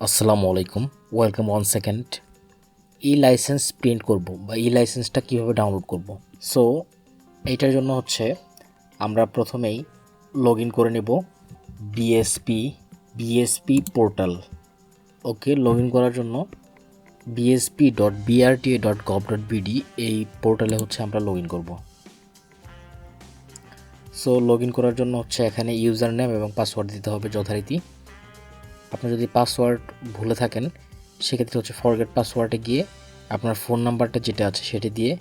আসসালামু আলাইকুম। Welcome one second E licence print করব বা ই লাইসেন্সটা কীভাবে ডাউনলোড করব? সো এইটার জন্য হচ্ছে আমরা প্রথমেই লগ করে নেব BSP BSP portal okay log করার জন্য BSP dot BRTA dot gov dot BD এই পোর্টালে হচ্ছে আমরা লগ ইন করব। সো লগ ইন করার জন্য হচ্ছে এখানে ইউজার নেম এবং পাসওয়ার্ড দিতে হবে যথারীতি। আপনি যদি পাসওয়ার্ড ভুলে থাকেন, সেক্ষেত্রে হচ্ছে ফরগেট পাসওয়ার্ডে গিয়ে আপনার ফোন নাম্বারটা যেটা আছে সেটি দিয়ে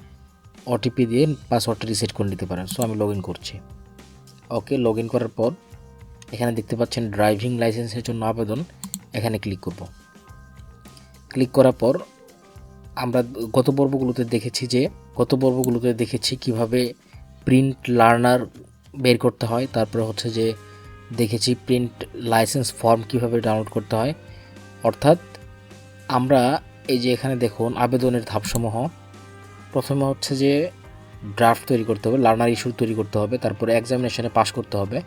ওটিপি দিয়ে পাসওয়ার্ডটা রিসেট করে নিতে পারেন। সো আমি লগ ইন করছি। ওকে লগ ইন করার পর এখানে দেখতে পাচ্ছেন ড্রাইভিং লাইসেন্সের জন্য আবেদন। এখানে ক্লিক করব। ক্লিক করার পর আমরা গত পর্বগুলোতে দেখেছি যে, গত পর্বগুলোতে দেখেছি কীভাবে প্রিন্ট লার্নার বের করতে হয়। তারপরে হচ্ছে যে দেখেছি প্রিন্ট লাইসেন্স ফর্ম কীভাবে ডাউনলোড করতে হয়। অর্থাৎ আমরা এই যে এখানে দেখুন আবেদনের ধাপসমূহ। প্রথমে হচ্ছে যে ড্রাফট তৈরি করতে হবে লার্নার ইস্যু তৈরি করতে হবে, তারপরে এক্সামিনেশনে পাস করতে হবে।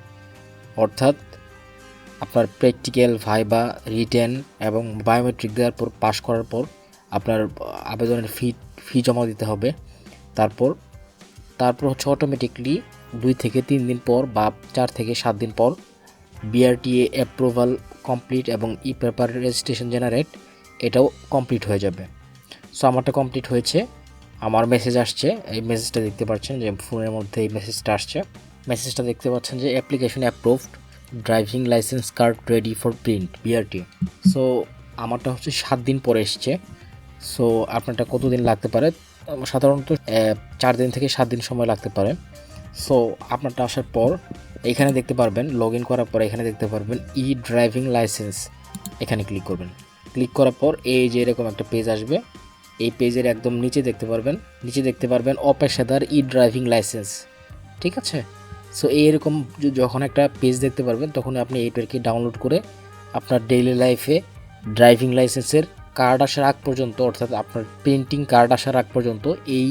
অর্থাৎ আপনার প্র্যাকটিক্যাল ভাইবা রিটেন এবং বায়োমেট্রিক দেওয়ার পর পাস করার পর আপনার আবেদনের ফি ফি জমা দিতে হবে। তারপর তারপর হচ্ছে অটোমেটিকলি দুই থেকে তিন দিন পর বা চার থেকে সাত দিন পর বিআরটিএ অ্যাপ্রুভাল কমপ্লিট এবং ই পেপার রেজিস্ট্রেশন জেনারেট এটাও কমপ্লিট হয়ে যাবে। সো আমারটা কমপ্লিট হয়েছে। আমার মেসেজ আসছে। এই মেসেজটা দেখতে পাচ্ছেন যে ফোনের মধ্যে এই মেসেজটা আসছে। মেসেজটা দেখতে পাচ্ছেন যে application approved driving licence card ready for print BRT so আমারটা হচ্ছে সাত দিন পরে এসছে। সো আপনারটা কতদিন লাগতে পারে? সাধারণত চার দিন থেকে সাত দিন সময় লাগতে পারে। সো আপনারটা আসার পর এখানে দেখতে পারবেন লগ ইন করার পর এখানে দেখতে পারবেন ই ড্রাইভিং লাইসেন্স এখানে ক্লিক করবেন। ক্লিক করার পর এই যে এরকম একটা পেজ আসবে, এই পেজের একদম নিচে দেখতে পারবেন। নিচে দেখতে পারবেন অপেশাদার ই ড্রাইভিং লাইসেন্স ঠিক আছে? সো এইরকম যখন একটা পেজ দেখতে পারবেন তখন আপনি এইটাকে ডাউনলোড করে আপনার ডেইলি লাইফে ড্রাইভিং লাইসেন্সের কার্ড আসার আগ পর্যন্ত, অর্থাৎ আপনার প্রিন্টিং কার্ড আসার আগ পর্যন্ত, এই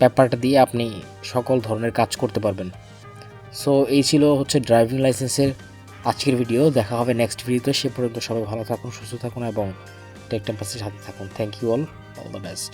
পেপারটা দিয়ে আপনি সকল ধরনের কাজ করতে পারবেন। সো এই ছিল হচ্ছে ড্রাইভিং লাইসেন্সের আজকের ভিডিও দেখা হবে নেক্সট ভিডিওতে সে পর্যন্ত সবাই ভালো থাকুন, সুস্থ থাকুন এবং টেক সাথে থাকুন। Thank you all all the best